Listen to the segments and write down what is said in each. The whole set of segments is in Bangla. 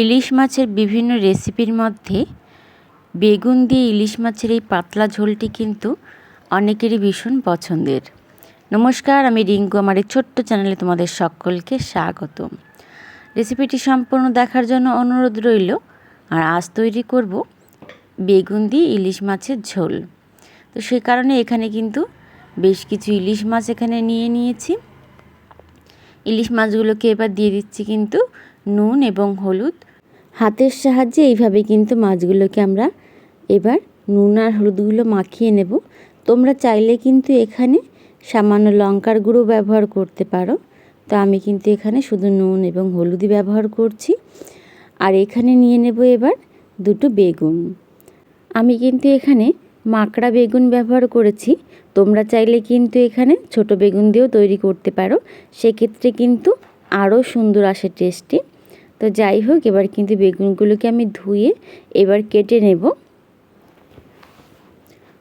ইলিশ মাছের বিভিন্ন রেসিপির মধ্যে বেগুন দিয়ে ইলিশ মাছের এই পাতলা ঝোলটি কিন্তু অনেকেরই ভীষণ পছন্দের। নমস্কার, আমি রিঙ্কু। আমার এই ছোট্ট চ্যানেলে তোমাদের সকলকে স্বাগত রেসিপিটি সম্পূর্ণ দেখার জন্য অনুরোধ রইল, আর আজ তৈরি করব বেগুন দিয়ে ইলিশ মাছের ঝোল। তো সেই কারণে এখানে কিন্তু বেশ কিছু ইলিশ মাছ এখানে নিয়ে নিয়েছি। ইলিশ মাছগুলোকে এবার দিয়ে দিচ্ছি কিন্তু নুন এবং হলুদ। হাতের সাহায্যে এইভাবে কিন্তু মাছগুলোকে আমরা এবার নুন আর হলুদগুলো মাখিয়ে নেব। তোমরা চাইলে কিন্তু এখানে সামান্য লঙ্কার গুঁড়ো ব্যবহার করতে পারো। তো আমি কিন্তু এখানে শুধু নুন এবং হলুদই ব্যবহার করছি। আর এখানে নিয়ে নেব এবার দুটো বেগুন। আমি কিন্তু এখানে মাকড়া বেগুন ব্যবহার করেছি। তোমরা চাইলে কিন্তু এখানে ছোট বেগুন দিয়েও তৈরি করতে পারো। সেক্ষেত্রে কিন্তু আরও সুন্দর আসে টেস্টি তো যাই হোক, এবার কিন্তু বেগুনগুলোকে আমি ধুয়ে এবার কেটে নেব।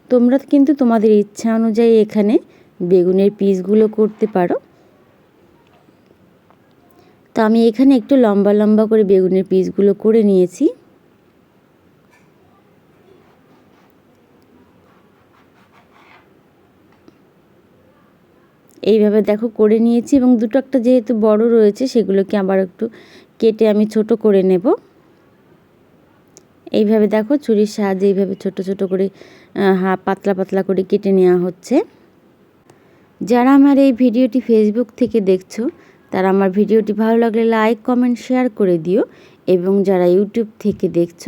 তোমরা কিন্তু তোমাদের ইচ্ছা অনুযায়ী এখানে বেগুনের পিসগুলো করতে পারো। তো আমি এখানে একটু লম্বা লম্বা করে বেগুনের পিসগুলো করে নিয়েছি। এইভাবে দেখো করে নিয়েছি এবং দুটো একটা যেহেতু বড় রয়েছে সেগুলোকে আবার একটু কেটে আমি ছোট করে নেব। এইভাবে দেখো ছুরির সাহায্যে এইভাবে ছোট ছোট করে হা, পাতলা পাতলা করে কেটে নেওয়া হচ্ছে। যারা আমার এই ভিডিওটি ফেসবুক থেকে দেখছ, তারা আমার ভিডিওটি ভালো লাগলে লাইক কমেন্ট শেয়ার করে দিও এবং যারা ইউটিউব থেকে দেখছ,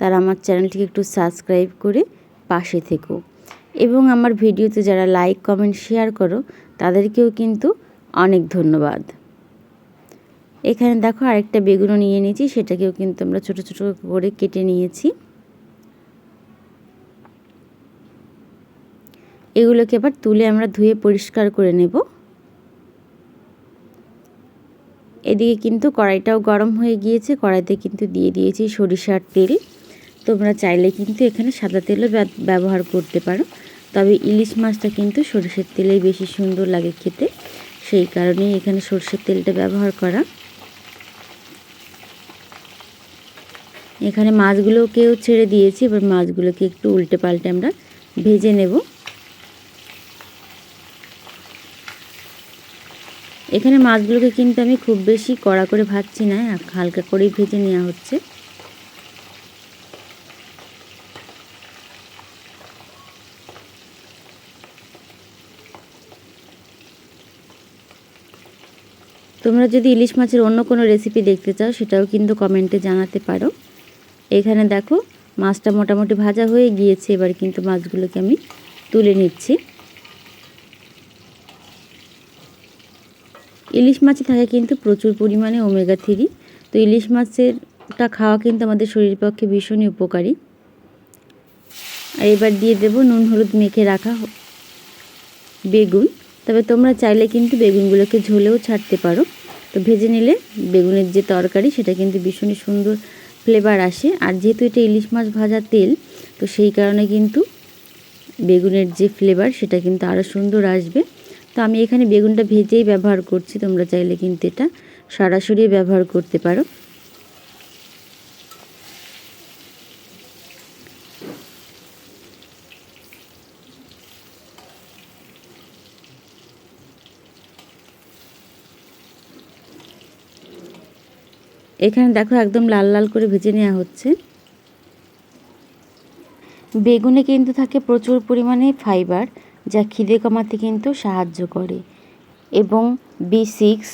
তারা আমার চ্যানেলটিকে একটু সাবস্ক্রাইব করে পাশে থেকো। এবং আমার ভিডিওতে যারা লাইক কমেন্ট শেয়ার করো, তাদেরকেও কিন্তু অনেক ধন্যবাদ। এখানে দেখো আরেকটা বেগুনও নিয়ে নিয়েছি, সেটাকেও কিন্তু আমরা ছোট ছোট করে কেটে নিয়েছি। এগুলোকে এবার তুলে আমরা ধুয়ে পরিষ্কার করে নেব। এদিকে কিন্তু কড়াইটাও গরম হয়ে গিয়েছে, কড়াইতে কিন্তু দিয়ে দিয়েছি সরিষার তেল। তোমরা চাইলে কিন্তু এখানে সাদা তেলও ব্যবহার করতে পারো। তবে ইলিশ মাছটা কিন্তু সরষের তেলেই বেশি সুন্দর লাগে খেতে। সেই কারণেই এখানে সরষের তেলটা ব্যবহার করা। এখানে মাছগুলোকেও ছেড়ে দিয়েছি, এবার মাছগুলোকে একটু উল্টে পাল্টে আমরা ভেজে নেব। এখানে মাছগুলোকে কিন্তু আমি খুব বেশি কড়া করে ভাজছি না, হালকা করেই ভেজে নেওয়া হচ্ছে। তোমরা যদি ইলিশ মাছের অন্য কোনো রেসিপি দেখতে চাও, সেটাও কিন্তু কমেন্টে জানাতে পারো। এখানে দেখো, মাছটা মোটামুটি ভাজা হয়ে গিয়েছে, এবার কিন্তু মাছগুলোকে আমি তুলে নিচ্ছি। ইলিশ মাছে থাকে কিন্তু প্রচুর পরিমাণে ওমেগা থ্রি তো ইলিশ মাছেরটা খাওয়া কিন্তু আমাদের শরীরের পক্ষে ভীষণই উপকারী। আর এবার দিয়ে দেব নুন হলুদ মেখে রাখা বেগুন। তবে তোমরা চাইলে কিন্তু বেগুনগুলোকে ঝোলেও ছাড়তে পারো। তো ভেজে নিলে বেগুনের যে তরকারি, সেটা কিন্তু ভীষণই সুন্দর ফ্লেভার আসে। আর যেহেতু এটা ইলিশ মাছ ভাজা তেল, তো সেই কারণে কিন্তু বেগুনের যে ফ্লেভার সেটা কিন্তু আরও সুন্দর আসবে। তো আমি এখানে বেগুনটা ভেজেই ব্যবহার করছি, তোমরা চাইলে কিন্তু এটা সরাসরি ব্যবহার করতে পারো। এখানে দেখো একদম লাল লাল করে ভেজে নেওয়া হচ্ছে। বেগুনে কিন্তু থাকে প্রচুর পরিমাণে ফাইবার যা খিদে কমাতে কিন্তু সাহায্য করে। এবং বি সিক্স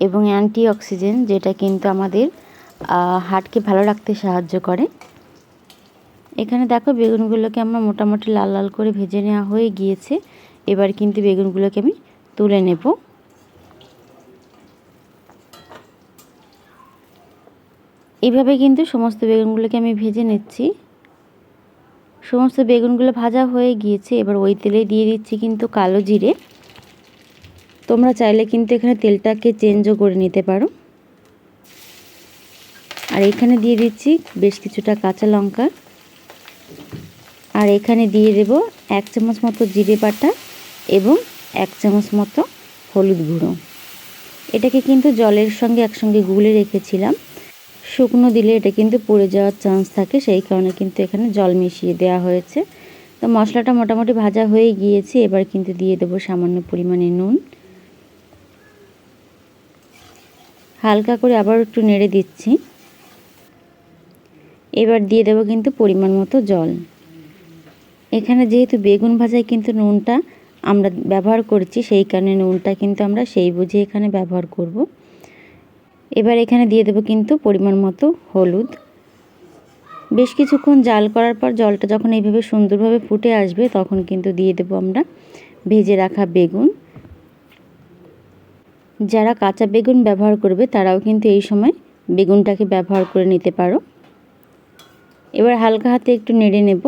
এবং অ্যান্টি অক্সিজেন যেটা কিন্তু আমাদের হার্টকে ভালো রাখতে সাহায্য করে। এখানে দেখো বেগুনগুলোকে আমরা মোটামুটি লাল লাল করে ভেজে নেওয়া হয়ে গিয়েছে। এবার কিন্তু বেগুনগুলোকে আমি তুলে নেব। এইভাবে কিন্তু সমস্ত বেগুনগুলোকে আমি ভেজে নিচ্ছি। সমস্ত বেগুনগুলো ভাজা হয়ে গিয়েছে, এবার ওই তেলে দিয়ে দিচ্ছি কিন্তু কালো জিরে। তোমরা চাইলে কিন্তু এখানে তেলটাকে চেঞ্জও করে নিতে পারো। আর এখানে দিয়ে দিচ্ছি বেশ কিছুটা কাঁচা লঙ্কা। আর এখানে দিয়ে দেব এক চামচ মতো জিরে বাটা এবং এক চামচ মতো হলুদ গুঁড়ো। এটাকে কিন্তু জলের সঙ্গে একসঙ্গে গুলে রেখেছিলাম। শুকনো দিলে এটা কিন্তু পুড়ে যাওয়ার চান্স থাকে, সেই কারণে কিন্তু এখানে জল মিশিয়ে দেওয়া হয়েছে। তো মশলাটা মোটামুটি ভাজা হয়ে গিয়েছে, এবার কিন্তু দিয়ে দেবো সামান্য পরিমাণে নুন। হালকা করে আবার একটু নেড়ে দিচ্ছি। এবার দিয়ে দেবো কিন্তু পরিমাণ মতো জল। এখানে যেহেতু বেগুন ভাজায় কিন্তু নুনটা আমরা ব্যবহার করছি, সেই কারণে নুনটা কিন্তু আমরা সেই বুঝে এখানে ব্যবহার করব। এবার এখানে দিয়ে দেবো কিন্তু পরিমাণ মতো হলুদ। বেশ কিছুক্ষণ জাল করার পর জলটা যখন এইভাবে সুন্দরভাবে ফুটে আসবে, তখন কিন্তু দিয়ে দেবো আমরা ভেজে রাখা বেগুন। যারা কাঁচা বেগুন ব্যবহার করবে, তারাও কিন্তু এই সময় বেগুনটাকে ব্যবহার করে নিতে পারো। এবার হালকা হাতে একটু নেড়ে নেব।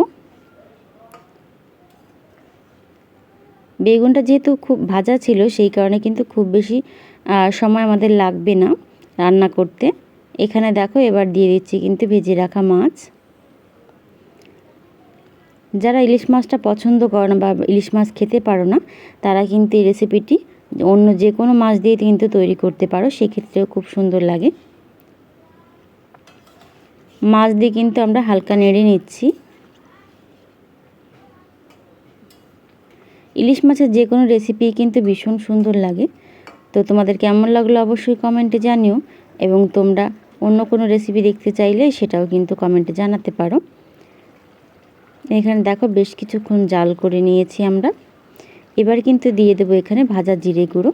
বেগুনটা যেহেতু খুব ভাজা ছিল, সেই কারণে কিন্তু খুব বেশি সময় আমাদের লাগবে না। রান্না করতে। এখানে দেখো এবার দিয়ে দিচ্ছি কিন্তু ভেজে রাখা মাছ। যারা ইলিশ মাছটা পছন্দ করো না বা ইলিশ মাছ খেতে পারো না, তারা কিন্তু এই রেসিপিটি অন্য যে কোনো মাছ দিয়ে কিন্তু তৈরি করতে পারো, সেক্ষেত্রেও খুব সুন্দর লাগে। মাছ দিয়ে কিন্তু আমরা হালকা নেড়ে নিচ্ছি। ইলিশ মাছের যে কোনো রেসিপি কিন্তু ভীষণ সুন্দর লাগে। তো তোমাদের কেমন লাগল অবশ্যই কমেন্টে জানিও এবং তোমরা অন্য কোনো রেসিপি দেখতে চাইলে সেটাও কিন্তু কমেন্টে জানাতে পারো। এখানে দেখো বেশ কিছুক্ষণ জাল করে নিয়েছি আমরা। এবার কিন্তু দিয়ে দেবো এখানে ভাজা জিরে গুঁড়ো।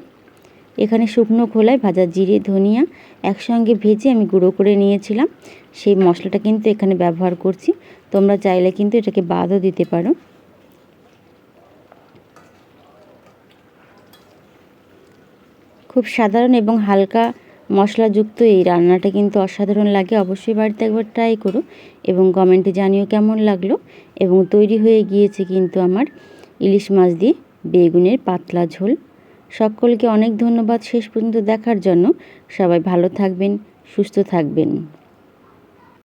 এখানে শুকনো খোলায় ভাজা জিরে, ধনিয়া একসঙ্গে ভেজে আমি গুঁড়ো করে নিয়েছিলাম। সেই মশলাটা কিন্তু এখানে ব্যবহার করছি। তোমরা চাইলে কিন্তু এটাকে বাদও দিতে পারো। খুব সাধারণ এবং হালকা মশলাযুক্ত এই রান্নাটা কিন্তু অসাধারণ লাগে। অবশ্যই বাড়িতে একবার ট্রাই করো এবং কমেন্টে জানিও কেমন লাগল এবং তৈরি হয়ে গিয়েছে কিন্তু আমার ইলিশ মাছ দিয়ে বেগুনের পাতলা ঝোল। সকলকে অনেক ধন্যবাদ শেষ পর্যন্ত দেখার জন্য। সবাই ভালো থাকবেন, সুস্থ থাকবেন।